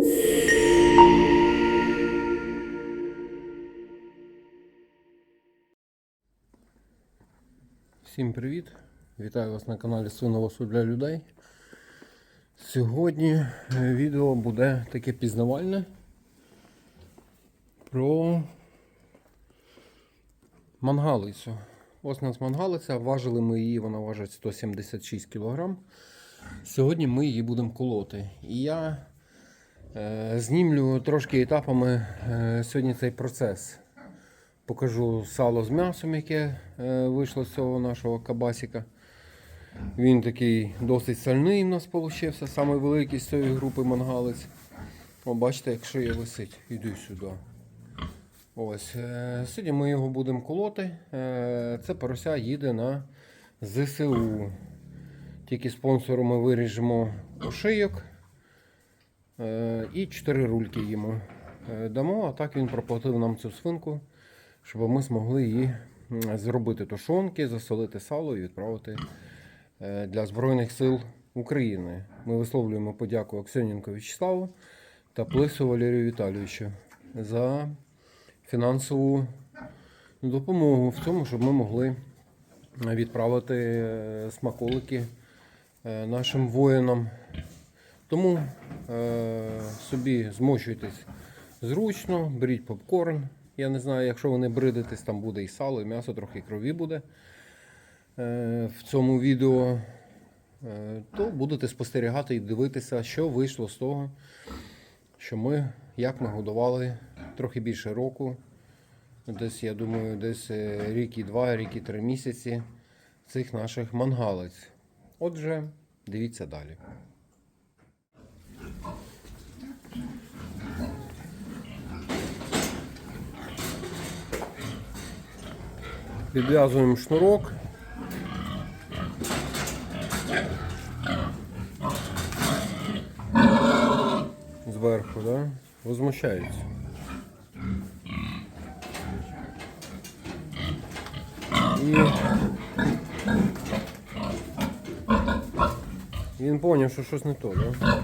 Всім привіт! Вітаю вас на каналі Свиновосу для людей. Сьогодні е, відео буде таке пізнавальне про мангалицю. Ось у нас мангалиця, важили ми її, вона важить 176 кг. Сьогодні ми її будемо колоти. І я знімлю трошки етапами е, сьогодні цей процес. Покажу сало з м'ясом, яке е, вийшло з цього нашого кабасика. Він такий досить сальний у нас вийшов, самий з цієї групи мангалець. О, бачите, як шия висить. Іди сюди. Ось. е, Сьогодні ми його будемо колоти. Е, Це порося їде на ЗСУ. Тільки спонсору ми виріжемо ошийок е, і 4 рульки йому е, дамо, а так він проплатив нам цю свинку щоб ми змогли її зробити тушонки, засолити сало і відправити е, для Збройних сил України. Ми висловлюємо подяку Аксьоненко Вячеславу та Плису Валерію Віталійовичу за фінансову допомогу в цьому, щоб ми могли відправити е, смаколики е, нашим воїнам. Тому е, собі змочуйтесь зручно, беріть попкорн. Я не знаю, якщо ви не бридитесь, там буде і сало, і м'ясо, трохи і крові буде е, в цьому відео, е, то будете спостерігати і дивитися, що вийшло з того, що ми, як ми годували трохи більше року. Десь, я думаю, десь е, рік і два, рік і три місяці цих наших мангалиць. Отже, дивіться далі. Підв'язуємо шнурок. Зверху, да? Возмущається. І він зрозумів, що щось не то, да?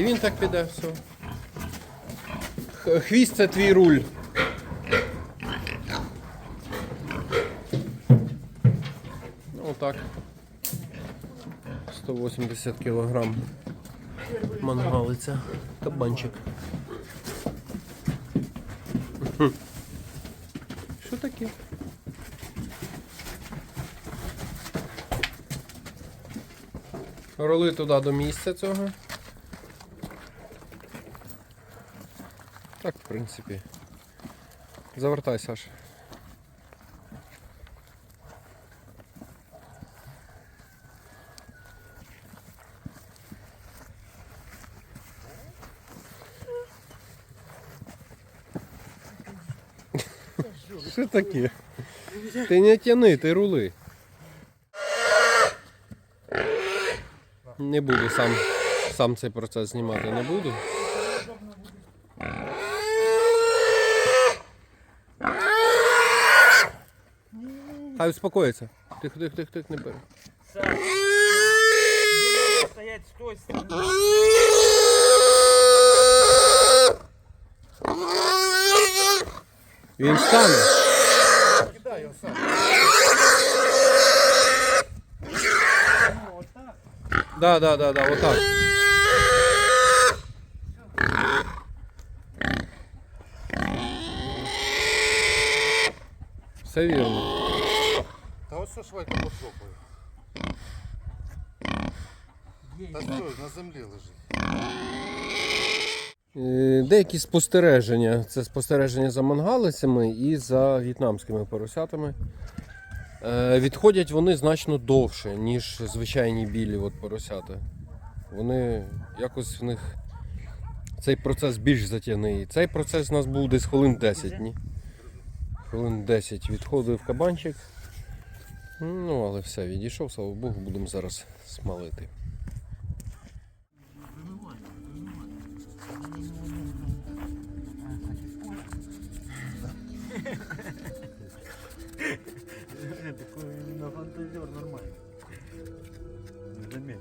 І він так піде, все. Хвіст це твій руль. Ну, отак. 180 кілограм. Мангалиця. Кабанчик. Що таке? Роли туди до місця цього. Так, в принципі. Завертай, Саш. Що таке? Ти не тяни, ти рули. Не буду сам, сам цей процес знімати не буду. Хай успокоїться. Тихо, тихо, тихо, тихо, не бери. стоять с той стороны. Він стане. Кидай его сам. Ну, вот так. Да, да, да, да, отак. Все вірно. Що швайка. Та що, на землі лежить. Е, Деякі спостереження. Це спостереження за мангалицями і за в'єтнамськими поросятами. Е, Відходять вони значно довше, ніж звичайні білі от поросята. Вони якось в них цей процес більш затягний. Цей процес у нас був десь хвилин 10 ні? Хвилин 10 відходив кабанчик. Ну, але все, відійшов, слава Богу, будемо зараз смалити. Е, Такой на фантазер нормально. Заметил.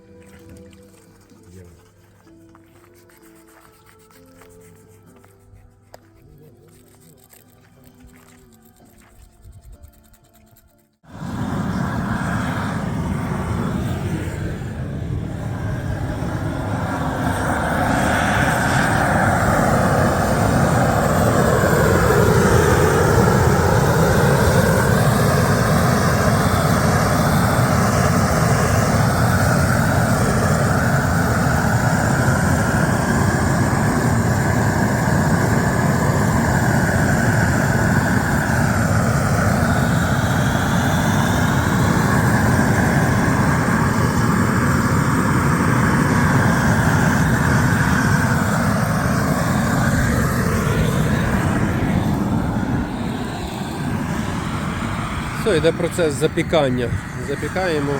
Все, йде процес запікання. Запікаємо,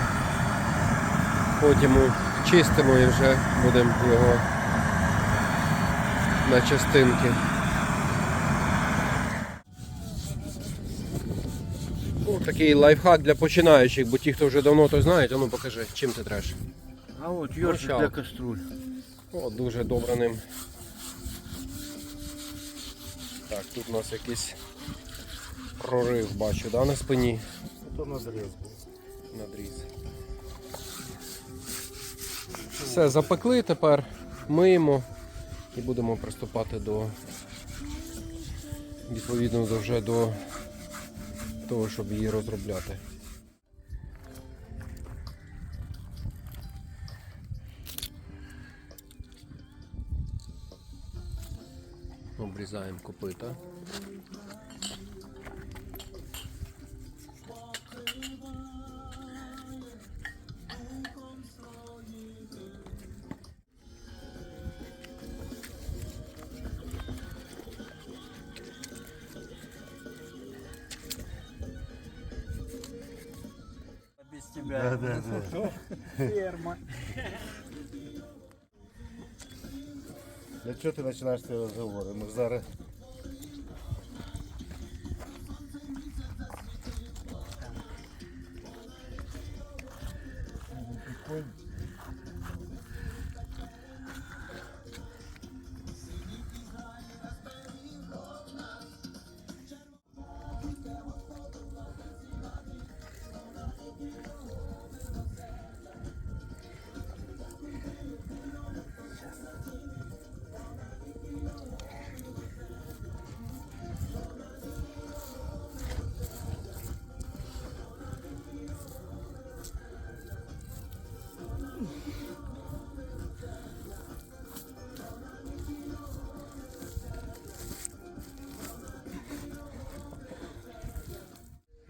потім чистимо і вже будемо його на частинки. О, такий лайфхак для починаючих, бо ті, хто вже давно то знають, а ну покажи, чим ти треш. А от для для каструль. О, дуже добре ним. Так, тут у нас якийсь прорив бачу, да, на спині. То надріз був. Надріз. Все, запекли тепер, миємо і будемо приступати до відповідно вже до того, щоб її розробляти. Обрізаємо копита. Да, да, да. Ферма. Для чого ти починаєш ці розговори? Ми ж зараз.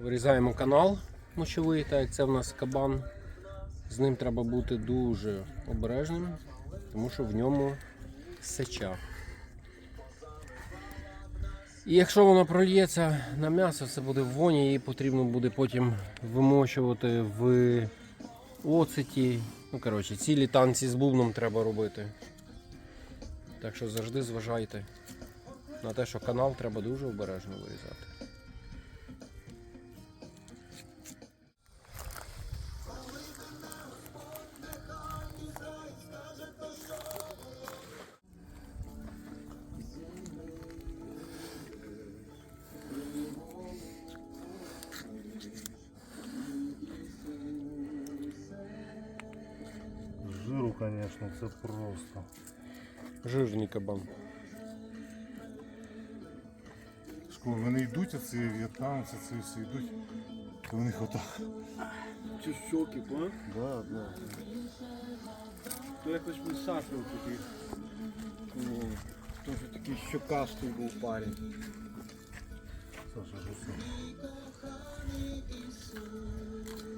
Вирізаємо канал мочовий, так як це в нас кабан. З ним треба бути дуже обережним, тому що в ньому сеча. І якщо воно прольється на м'ясо, це буде в воні, її потрібно буде потім вимочувати в оцеті. Ну, коротше, цілі танці з бубном треба робити. Так що завжди зважайте на те, що канал треба дуже обережно вирізати. Це просто. Жирний кабан. Школи, вони йдуть, а ці в'єтнамці, ці всі йдуть. То в них отак. Чи щоки, па? Да, да. То якось ми Сашу тоді. Ну, Теж такий щокастий був парень. Саша.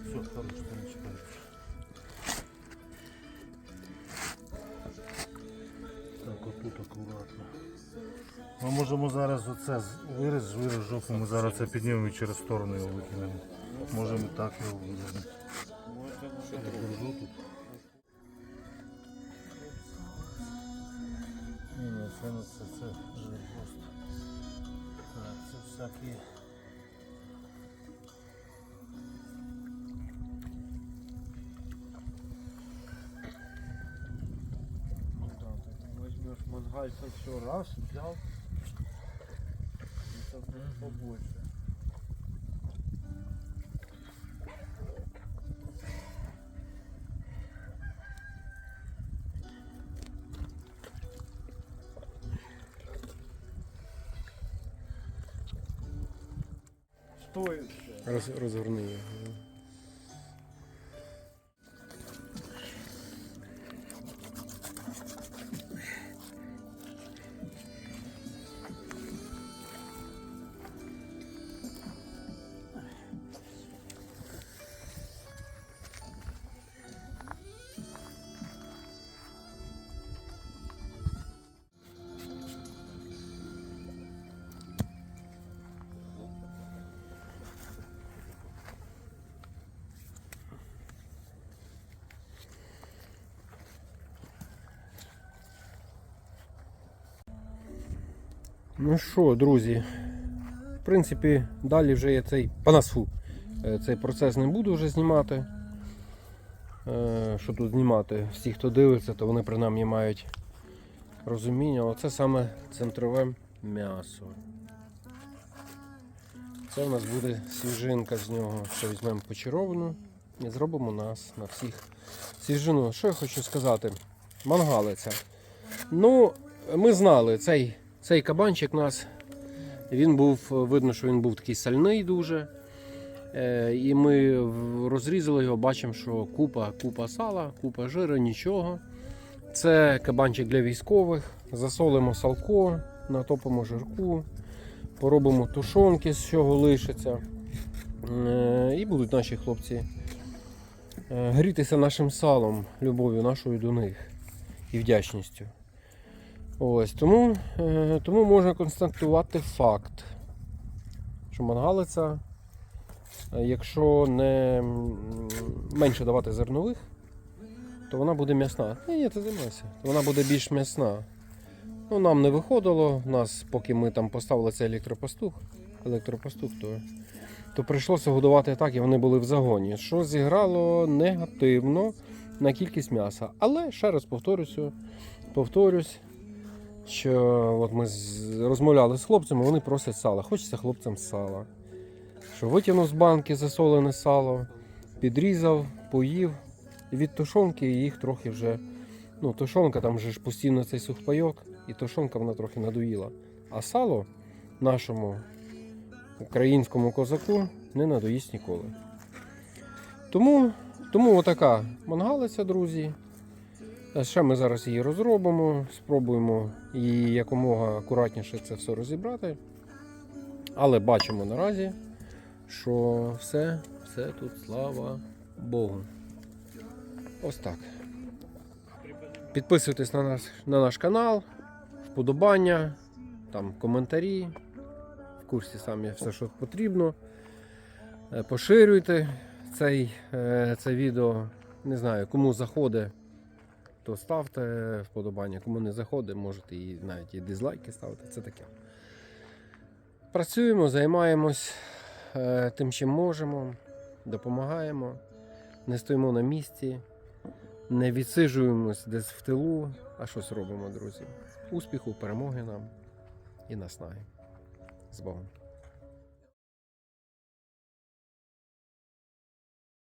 Все, хорош, чекай. Отут акуратно. Ми можемо зараз оце виріз, виріз жопу, ми зараз це піднімемо і через сторону його викинемо. Можемо так його вирізати. Я держу тут. Ні, ні, це не це, це жир просто. Так, це всякі. Мангальца все раз, взял. Это будет побольше. Стоит. Роз, розгорни його. Ну що, друзі, в принципі, далі вже я цей панасфу. е, Цей процес не буду вже знімати. Е, Що тут знімати? Всі, хто дивиться, то вони принаймні мають розуміння. Оце саме центрове м'ясо. Це у нас буде свіжинка з нього. Ще візьмемо почаровану і зробимо нас на всіх свіжину. Що я хочу сказати? Мангалиця. Ну, ми знали, цей, цей кабанчик у нас, він був, видно, що він був такий сальний дуже. Е, і ми розрізали його, бачимо, що купа, купа сала, купа жира, нічого. Це кабанчик для військових. Засолимо салко, натопимо жирку, поробимо тушонки, з чого лишиться. Е, І будуть наші хлопці е, грітися нашим салом, любов'ю нашою до них і вдячністю. Ось, тому, е, тому можна констатувати факт, що мангалиця, е, якщо не менше давати зернових, то вона буде м'ясна. Ні, ні, ти займайся. Вона буде більш м'ясна. Ну, нам не виходило, нас, поки ми там поставили цей електропастух, електропастух, то, то прийшлося годувати так, і вони були в загоні, що зіграло негативно на кількість м'яса. Але ще раз повторюся, повторюсь, що от ми розмовляли з хлопцями, вони просять сала. Хочеться хлопцям сала. Що витягнув з банки засолене сало, підрізав, поїв. І від тушонки їх трохи вже. Ну, тушонка там же ж постійно цей сухпайок, і тушонка вона трохи надоїла. А сало нашому українському козаку не надоїсть ніколи. Тому, тому отака мангалиця, друзі. Е, Ще ми зараз її розробимо, спробуємо її якомога акуратніше це все розібрати. Але бачимо наразі, що все, все тут, слава Богу. Ось так. Підписуйтесь на наш, на наш канал, вподобання, там коментарі. В курсі самі все, що потрібно. Е, Поширюйте цей, е, це відео. Не знаю, кому заходить, то ставте вподобання. Кому не заходить, можете і навіть і дизлайки ставити. Це таке. Працюємо, займаємось е, тим, чим можемо, допомагаємо, не стоїмо на місці, не відсиджуємось десь в тилу, а щось робимо, друзі. Успіху, перемоги нам і наснаги. З Богом.